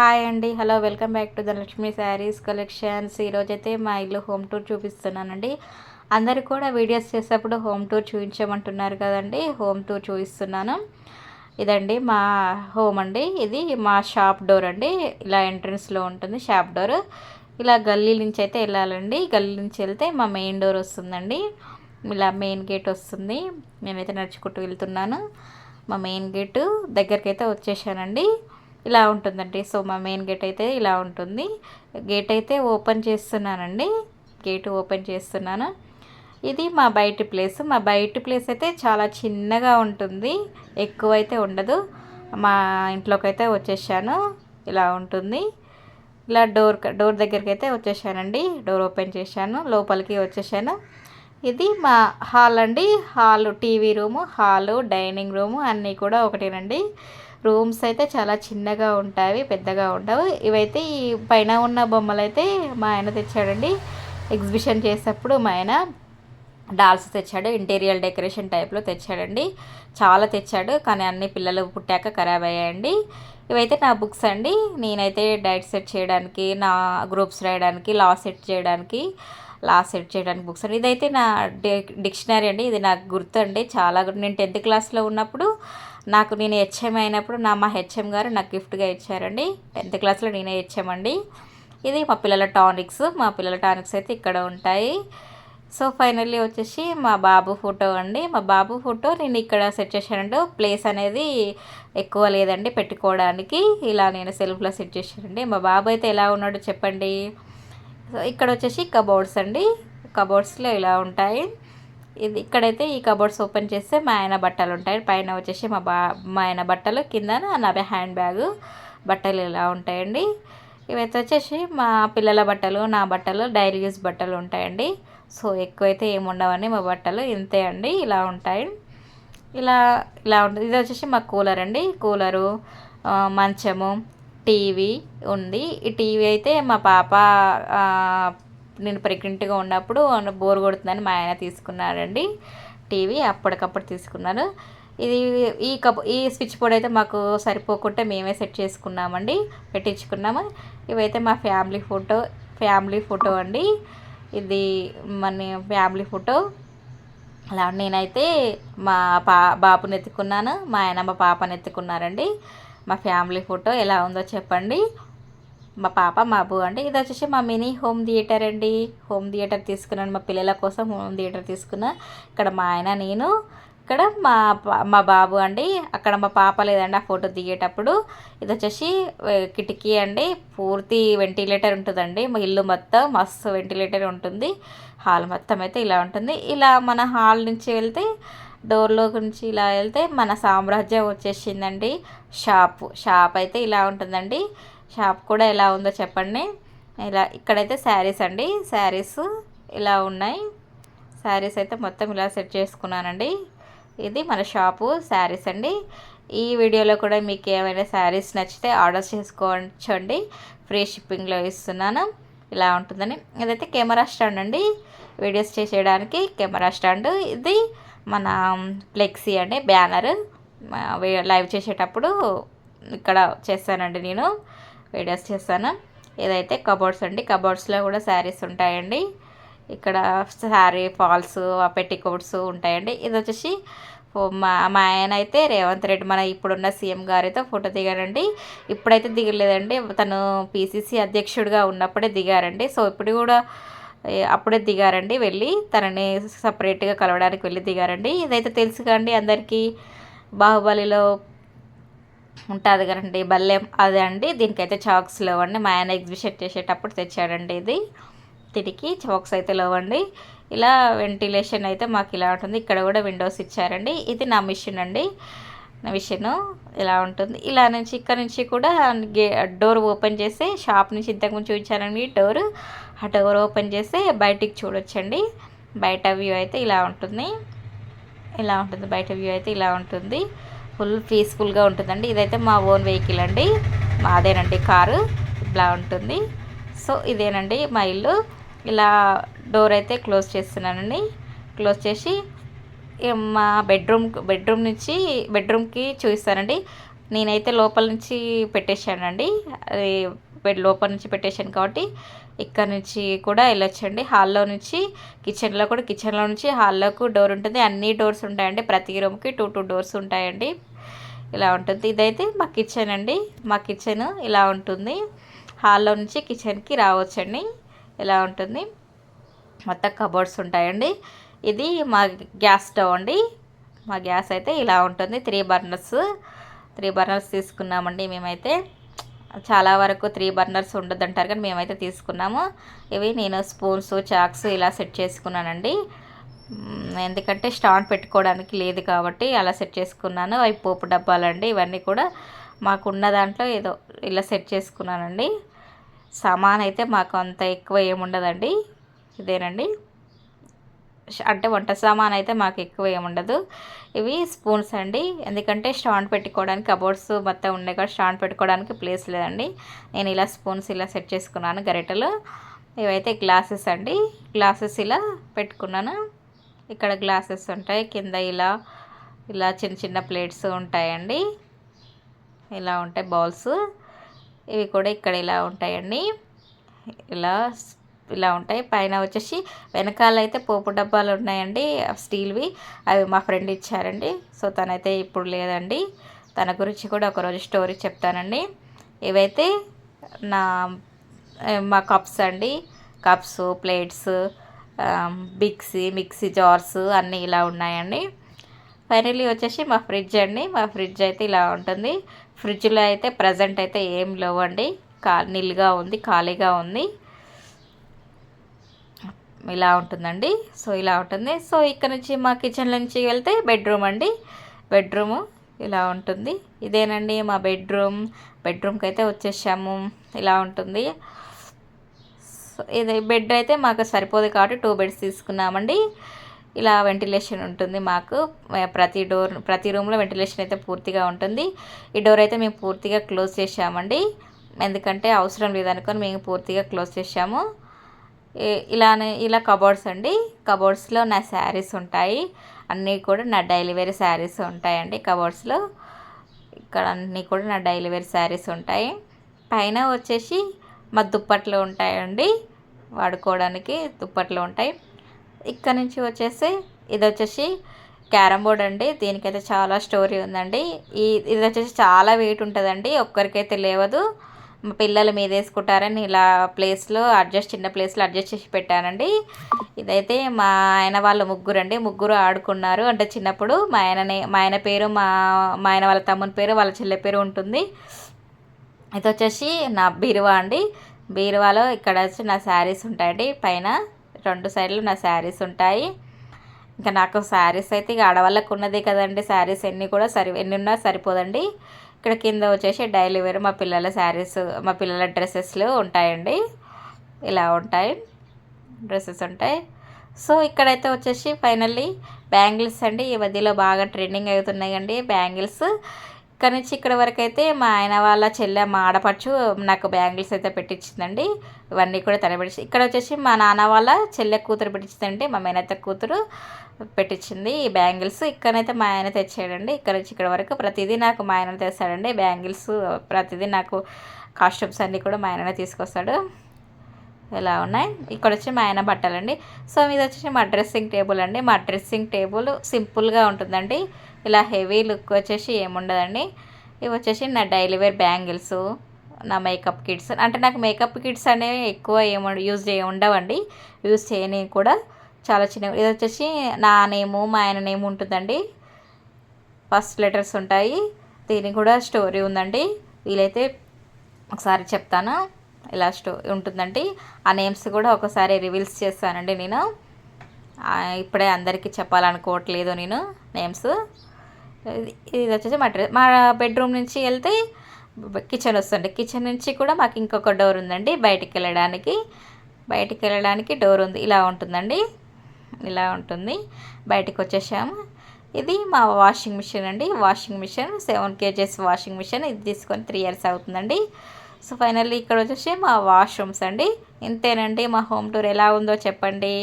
Hi అండి. Hello welcome back to Dhanalakshmi sarees collections. ఈరోజైతే మా ఇల్లు హోమ్ టూర్ చూపిస్తున్నానండి. అందరు కూడా వీడియోస్ చేసేటప్పుడు హోమ్ టూర్ చూపించమంటున్నారు కదండి. హోమ్ టూర్ చూపిస్తున్నాను. ఇదండి మా హోమ్ అండి. ఇది మా షాప్ డోర్ అండి. ఇలా ఎంట్రన్స్లో ఉంటుంది షాప్ డోర్. ఇలా గల్లీ నుంచి అయితే వెళ్ళాలండి. గల్లీ నుంచి వెళ్తే మా మెయిన్ డోర్ వస్తుందండి. ఇలా మెయిన్ గేట్ వస్తుంది. నేనైతే నడుచుకుంటూ వెళ్తున్నాను. మా మెయిన్ గేటు దగ్గరికి అయితే వచ్చేసానండి. ఇలా ఉంటుందండి. సో మా మెయిన్ గేట్ అయితే ఇలా ఉంటుంది. గేట్ అయితే ఓపెన్ చేస్తున్నానండి. గేట్ ఓపెన్ చేస్తున్నాను. ఇది మా బయటి ప్లేస్. మా బయటి ప్లేస్ అయితే చాలా చిన్నగా ఉంటుంది. ఎక్కువైతే ఉండదు. మా ఇంట్లోకి అయితే వచ్చేసాను. ఇలా ఉంటుంది. ఇలా డోర్ డోర్ దగ్గరికి అయితే వచ్చేసానండి. డోర్ ఓపెన్ చేశాను. లోపలికి వచ్చేసాను. ఇది మా హాల్ అండి. Hall TV room hall dining room అన్నీ కూడా ఒకటేనండి. రూమ్స్ అయితే చాలా చిన్నగా ఉంటాయి పెద్దగా ఉండవు. ఇవైతే ఈ పైన ఉన్న బొమ్మలు అయితే మా ఆయన తెచ్చాడండి. ఎగ్జిబిషన్ చేసేటప్పుడు మా ఆయన డాల్స్ తెచ్చాడు ఇంటీరియర్ డెకరేషన్ టైప్లో తెచ్చాడండి. చాలా తెచ్చాడు కానీ అన్ని పిల్లలు పుట్టాక ఖరాబ్ అయ్యాయండి. ఇవైతే నా బుక్స్ అండి. నేనైతే డైట్ సెట్ చేయడానికి నా గ్రూప్స్ రాయడానికి లా సెట్ చేయడానికి లా సెట్ చేయడానికి బుక్స్ అండి. ఇదైతే నా డిక్షనరీ అండి. ఇది నాకు గుర్తు అండి చాలా నేను టెన్త్ క్లాస్లో ఉన్నప్పుడు నాకు నేను హెచ్ఎం అయినప్పుడు నా మా హెచ్ఎం గారు నాకు గిఫ్ట్గా ఇచ్చారండి. టెన్త్ క్లాస్లో నేనే హెచ్ఎం అండి. ఇది మా పిల్లల టానిక్స్. మా పిల్లల టానిక్స్ అయితే ఇక్కడ ఉంటాయి. సో ఫైనల్లీ వచ్చేసి మా బాబు ఫోటో అండి. మా బాబు ఫోటో నేను ఇక్కడ సెట్ చేశానండి. ప్లేస్ అనేది ఎక్కువ లేదండి పెట్టుకోవడానికి. ఇలా నేను సెల్ఫ్లో సెట్ చేశానండి. మా బాబు అయితే ఎలా ఉన్నాడో చెప్పండి. సో ఇక్కడ వచ్చేసి కబోర్డ్స్ అండి. కబోర్డ్స్లో ఇలా ఉంటాయి. ఇది ఇక్కడైతే ఈ కబోర్డ్స్ ఓపెన్ చేస్తే మా ఆయన బట్టలు ఉంటాయి. పైన వచ్చేసి మా బా మా ఆయన బట్టలు కింద నా హ్యాండ్ బ్యాగ్ బట్టలు ఇలా ఉంటాయండి. ఇవైతే వచ్చేసి మా పిల్లల బట్టలు నా బట్టలు డైరీ యూస్ బట్టలు ఉంటాయండి. సో ఎక్కువైతే ఏముండవని మా బట్టలు ఇంతే అండి ఇలా ఉంటాయి. ఇలా ఇలా ఉంటుంది. ఇది వచ్చేసి మా కూలర్ అండి. కూలరు మంచము టీవీ ఉంది. ఈ టీవీ అయితే మా పాప నేను ప్రెగ్నెంట్గా ఉన్నప్పుడు బోర్ కొడుతుందని మా ఆయన తీసుకున్నారండి టీవీ అప్పటికప్పుడు తీసుకున్నాను ఇది ఈ కప్ ఈ స్విచ్ బోర్డ్ అయితే మాకు సరిపోకుంటే మేమే సెట్ చేసుకున్నామండి పెట్టించుకున్నాము. ఇవైతే మా ఫ్యామిలీ ఫోటో ఫ్యామిలీ ఫోటో అండి. ఇది మన ఫ్యామిలీ ఫోటో. అలా నేనైతే మా పా బాబుని ఎత్తుకున్నాను మా ఆయన మా పాపని ఎత్తుకున్నారండి. మా ఫ్యామిలీ ఫోటో ఎలా ఉందో చెప్పండి. మా పాప మా అబ్బు అండి ఇది వచ్చేసి మా మినీ హోమ్ థియేటర్ అండి. హోమ్ థియేటర్ తీసుకున్నాను మా పిల్లల కోసం హోమ్ థియేటర్ తీసుకున్నా. ఇక్కడ మా ఆయన నేను ఇక్కడ మా మా బాబు అండి. అక్కడ మా పాప లేదండి ఆ ఫోటో దిగేటప్పుడు. ఇది వచ్చేసి కిటికీ అండి. పూర్తి వెంటిలేటర్ ఉంటుందండి. మా ఇల్లు మొత్తం మస్తు వెంటిలేటర్ ఉంటుంది. హాల్ మొత్తం అయితే ఇలా ఉంటుంది. ఇలా మన హాల్ నుంచి వెళ్తే డోర్లో నుంచి ఇలా వెళ్తే మన సామ్రాజ్యం వచ్చేసిందండి. షాప్ షాప్ అయితే ఇలా ఉంటుందండి. షాప్ కూడా ఎలా ఉందో చెప్పండి. ఇలా ఇక్కడైతే శారీస్ అండి. శారీస్ ఇలా ఉన్నాయి. శారీస్ అయితే మొత్తం ఇలా సెట్ చేసుకున్నానండి. ఇది మన షాపు శారీస్ అండి. ఈ వీడియోలో కూడా మీకు ఏమైనా శారీస్ నచ్చితే ఆర్డర్ చేసుకోవచ్చండి ఫ్రీ షిప్పింగ్లో ఇస్తున్నాను. ఇలా ఉంటుందని. ఇదైతే కెమెరా స్టాండ్ అండి. వీడియోస్ చేసేయడానికి కెమెరా స్టాండ్. ఇది మన ఫ్లెక్సీ అండి. బ్యానర్. లైవ్ చేసేటప్పుడు ఇక్కడ చేస్తానండి నేను. వీడియోస్ చేస్తాను ఇదైతే కబోర్డ్స్ అండి కబోర్డ్స్లో కూడా శారీస్ ఉంటాయండి. ఇక్కడ శారీ ఫాల్స్ పెట్టికోట్స్ ఉంటాయండి. ఇది వచ్చేసి మా మా ఆయన అయితే రేవంత్ రెడ్డి మన ఇప్పుడున్న సీఎం గారితో ఫోటో దిగారండి ఇప్పుడైతే దిగలేదండి. తను పీసీసీ అధ్యక్షుడిగా ఉన్నప్పుడే దిగారండి. సో ఇప్పుడు కూడా అప్పుడే దిగారండి వెళ్ళి. తనని సపరేట్గా కలవడానికి వెళ్ళి దిగారండి. ఇదైతే తెలుసు కండి అందరికీ. బాహుబలిలో ఉంటుంది కదండి బల్లెం అదే అండి. దీనికైతే చాక్స్ లేవండి. మా ఆయన ఎగ్జిబిషన్ చేసేటప్పుడు తెచ్చాడండి ఇది. దీనికి చాక్స్ అయితే లేవండి. ఇలా వెంటిలేషన్ అయితే మాకు ఇలా ఉంటుంది. ఇక్కడ కూడా విండోస్ ఇచ్చారండి. ఇది నా మిషన్ అండి. నా మిషన్ ఇలా ఉంటుంది. ఇలా నుంచి ఇక్కడ నుంచి కూడా గే డోర్ ఓపెన్ చేస్తే షాప్ నుంచి ఇంతకుముందు చూపించానండి డోర్. ఆ డోర్ ఓపెన్ చేస్తే బయటికి చూడొచ్చండి. బయట వ్యూ అయితే ఇలా ఉంటుంది. ఇలా ఉంటుంది. బయట వ్యూ అయితే ఇలా ఉంటుంది. ఫుల్ పీస్ఫుల్గా ఉంటుందండి. ఇదైతే మా ఓన్ వెహికల్ అండి. మాదేనండి కారు. ఇలా ఉంటుంది. సో ఇదేనండి మా ఇల్లు. ఇలా డోర్ అయితే క్లోజ్ చేస్తున్నానండి. క్లోజ్ చేసి మా బెడ్రూమ్ బెడ్రూమ్ నుంచి బెడ్రూమ్కి చూపిస్తానండి. నేనైతే లోపల నుంచి పెట్టేశానండి. అది బెడ్ లోపల నుంచి పెట్టేశాను కాబట్టి ఇక్కడ నుంచి కూడా వెళ్ళొచ్చండి. హాల్లో నుంచి కిచెన్లో కూడా కిచెన్లో నుంచి హాల్లోకి డోర్ ఉంటుంది. అన్ని డోర్స్ ఉంటాయండి. ప్రతి రూమ్కి టూ టూ డోర్స్ ఉంటాయండి. ఇలా ఉంటుంది. ఇదైతే మా కిచెన్ అండి. మా కిచెన్ ఇలా ఉంటుంది. హాల్లో నుంచి కిచెన్కి రావచ్చండి. ఇలా ఉంటుంది. మొత్తం కబోర్డ్స్ ఉంటాయండి. ఇది మా గ్యాస్ స్టవ్ అండి. మా గ్యాస్ అయితే ఇలా ఉంటుంది. త్రీ బర్నర్స్ త్రీ బర్నర్స్ తీసుకున్నామండి మేమైతే. చాలా వరకు త్రీ బర్నర్స్ ఉండదు అంటారు కానీ మేమైతే తీసుకున్నాము. ఇవి నేను స్పూన్స్ చాక్స్ ఇలా సెట్ చేసుకున్నానండి. ఎందుకంటే స్టాండ్ పెట్టుకోవడానికి లేదు కాబట్టి అలా సెట్ చేసుకున్నాను. అవి పోపు డబ్బాలండి ఇవన్నీ కూడా మాకున్న దాంట్లో ఏదో ఇలా సెట్ చేసుకున్నానండి. సామాన్ అయితే మాకు అంత ఎక్కువ ఏముండదండి. ఇదేనండి. అంటే వంట సామాన్ అయితే మాకు ఎక్కువ ఏముండదు ఇవి స్పూన్స్ అండి. ఎందుకంటే స్టాండ్ పెట్టుకోవడానికి కబోర్డ్స్ మొత్తం ఉన్నాయి కూడా స్టాండ్ పెట్టుకోవడానికి ప్లేస్ లేదండి. నేను ఇలా స్పూన్స్ ఇలా సెట్ చేసుకున్నాను గరిటెలు. ఇవైతే గ్లాసెస్ అండి. గ్లాసెస్ ఇలా పెట్టుకున్నాను. ఇక్కడ గ్లాసెస్ ఉంటాయి. కింద ఇలా ఇలా చిన్న చిన్న ప్లేట్స్ ఉంటాయండి. ఇలా ఉంటాయి బౌల్స్. ఇవి కూడా ఇక్కడ ఇలా ఉంటాయండి. ఇలా ఇలా ఉంటాయి. పైన వచ్చేసి వెనకాల అయితే పోపు డబ్బాలు ఉన్నాయండి స్టీల్వి. అవి మా ఫ్రెండ్ ఇచ్చారండి. సో తనైతే ఇప్పుడు లేదండి. తన గురించి కూడా ఒకరోజు స్టోరీ చెప్తానండి. ఇవైతే నా మా కప్స్ అండి. Cups plates mixie mixie jars అన్నీ ఇలా ఉన్నాయండి. ఫైనలీ వచ్చేసి మా ఫ్రిడ్జ్ అండి. మా ఫ్రిడ్జ్ అయితే ఇలా ఉంటుంది. ఫ్రిడ్జ్లో అయితే ప్రజెంట్ అయితే ఏం లేవండి. కా నిల్గా ఉంది ఖాళీగా ఉంది. ఇలా ఉంటుందండి. సో ఇలా ఉంటుంది. సో ఇక్కడ నుంచి మా కిచెన్ నుంచి వెళ్తే బెడ్రూమ్ అండి. బెడ్రూము ఇలా ఉంటుంది. ఇదేనండి మా బెడ్రూమ్ బెడ్రూమ్కి అయితే వచ్చేసాము. ఇలా ఉంటుంది. ఇది బెడ్ అయితే మాకు సరిపోదు కాబట్టి టూ బెడ్స్ తీసుకున్నామండి. ఇలా వెంటిలేషన్ ఉంటుంది మాకు. ప్రతి డోర్ ప్రతి రూమ్లో వెంటిలేషన్ అయితే పూర్తిగా ఉంటుంది. ఈ డోర్ అయితే మేము పూర్తిగా క్లోజ్ చేసామండి. ఎందుకంటే అవసరం లేదనుకొని మేము పూర్తిగా క్లోజ్ చేసాము. ఇలానే ఇలా కబోర్డ్స్ అండి. కబోర్డ్స్లో నా శారీస్ ఉంటాయి. అన్నీ కూడా నా డైలీ వేర్ శారీస్ ఉంటాయండి కబోర్డ్స్లో. ఇక్కడ అన్నీ కూడా నా డైలీ వేర్ శారీస్ ఉంటాయి. పైన వచ్చేసి మా దుప్పట్లు ఉంటాయండి. వాడుకోవడానికి దుప్పట్లు ఉంటాయి. ఇక్కడ నుంచి వచ్చేసి ఇది వచ్చేసి క్యారమ్ బోర్డ్ అండి. దీనికైతే చాలా స్టోరీ ఉందండి. ఈ ఇది వచ్చేసి చాలా వెయిట్ ఉంటుందండి. ఒక్కరికైతే లేవదు. పిల్లలు మీద వేసుకుంటారని ఇలా ప్లేస్లో అడ్జస్ట్ చిన్న ప్లేస్లో అడ్జస్ట్ చేసి పెట్టానండి. ఇదైతే మా ఆయన వాళ్ళ ముగ్గురు అండి ముగ్గురు ఆడుకున్నారు. అంటే చిన్నప్పుడు మా ఆయననే మా ఆయన పేరు మా మా ఆయన వాళ్ళ తమ్ముని పేరు వాళ్ళ చెల్లె పేరు ఉంటుంది. ఇది వచ్చేసి నా బీరువా అండి. బీరువాలో ఇక్కడ వచ్చి నా శారీస్ ఉంటాయండి. పైన రెండు సైడ్లు నా శారీస్ ఉంటాయి. ఇంకా నాకు శారీస్ అయితే ఇక ఆడవాళ్ళకు ఉన్నది కదండి. శారీస్ ఎన్ని కూడా సరి ఎన్ని ఉన్నా సరిపోదండి. ఇక్కడ కింద వచ్చేసి డైలీ వేర్ మా పిల్లల శారీస్ మా పిల్లల డ్రెస్సెస్లు ఉంటాయండి. ఇలా ఉంటాయి. డ్రెస్సెస్ ఉంటాయి. సో ఇక్కడైతే వచ్చేసి ఫైనల్లీ బ్యాంగిల్స్ అండి. ఈ మధ్యలో బాగా ట్రెండింగ్ అవుతున్నాయండి బ్యాంగిల్స్. ఇక్కడ నుంచి ఇక్కడ వరకు అయితే మా ఆయన వాళ్ళ చెల్లె మా ఆడపడుచు నాకు బ్యాంగిల్స్ అయితే పెట్టించిందండి. ఇవన్నీ కూడా తన పెట్టి ఇక్కడ వచ్చేసి మా నాన్న వాళ్ళ చెల్లె కూతురు పెట్టించిందండి. మా మేనత్త కూతురు పెట్టించింది ఈ బ్యాంగిల్స్. ఇక్కడనైతే మా ఆయన తెచ్చాడండి. ఇక్కడ నుంచి ఇక్కడ వరకు ప్రతిదీ నాకు మా ఆయన తెస్తాడండి. బ్యాంగిల్స్ ప్రతిదీ నాకు కాస్ట్యూమ్స్ అన్నీ కూడా మా ఆయననే తీసుకొస్తాడు. ఇలా ఉన్నాయి? ఇక్కడ వచ్చి మా ఆయన బట్టలండి. సో ఇది వచ్చేసి మా డ్రెస్సింగ్ టేబుల్ అండి. మా డ్రెస్సింగ్ టేబుల్ సింపుల్గా ఉంటుందండి. ఇలా హెవీ లుక్ వచ్చేసి ఏముండదండి. ఇవి వచ్చేసి నా డైలీ వేర్ బ్యాంగిల్స్ నా మేకప్ కిట్స్. అంటే నాకు మేకప్ కిట్స్ అనేవి ఎక్కువ ఏమ యూజ్ చేయ ఉండవండి. యూజ్ చేయని కూడా చాలా చిన్న ఇది వచ్చేసి నా నేము మా ఆయన నేమ్ ఉంటుందండి. ఫస్ట్ లెటర్స్ ఉంటాయి. దీనికి కూడా స్టోరీ ఉందండి. వీలైతే ఒకసారి చెప్తాను. ఇలా స్టో ఉంటుందండి. ఆ నేమ్స్ కూడా ఒకసారి రివీల్స్ చేస్తానండి నేను. ఇప్పుడే అందరికీ చెప్పాలనుకోవట్లేదు నేను నేమ్స్. ఇది వచ్చేసి మా డ్రెస్ మా బెడ్రూమ్ నుంచి వెళ్తే కిచెన్ వస్తుంది. కిచెన్ నుంచి కూడా మాకు ఇంకొక డోర్ ఉందండి బయటికి వెళ్ళడానికి. బయటికి వెళ్ళడానికి డోర్ ఉంది. ఇలా ఉంటుందండి. ఇలా ఉంటుంది. బయటికి వచ్చేసాము. ఇది మా వాషింగ్ మిషన్ అండి. Washing machine seven kgs washing machine. ఇది తీసుకొని త్రీ ఇయర్స్ అవుతుందండి. సో ఫైనల్లీ ఇక్కడ వచ్చేసి మా వాష్రూమ్స్ అండి. ఇంతేనండి మా హోమ్ టూర్ ఎలా ఉందో చెప్పండి.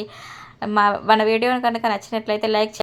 మా మన వీడియో కనుక నచ్చినట్లయితే లైక్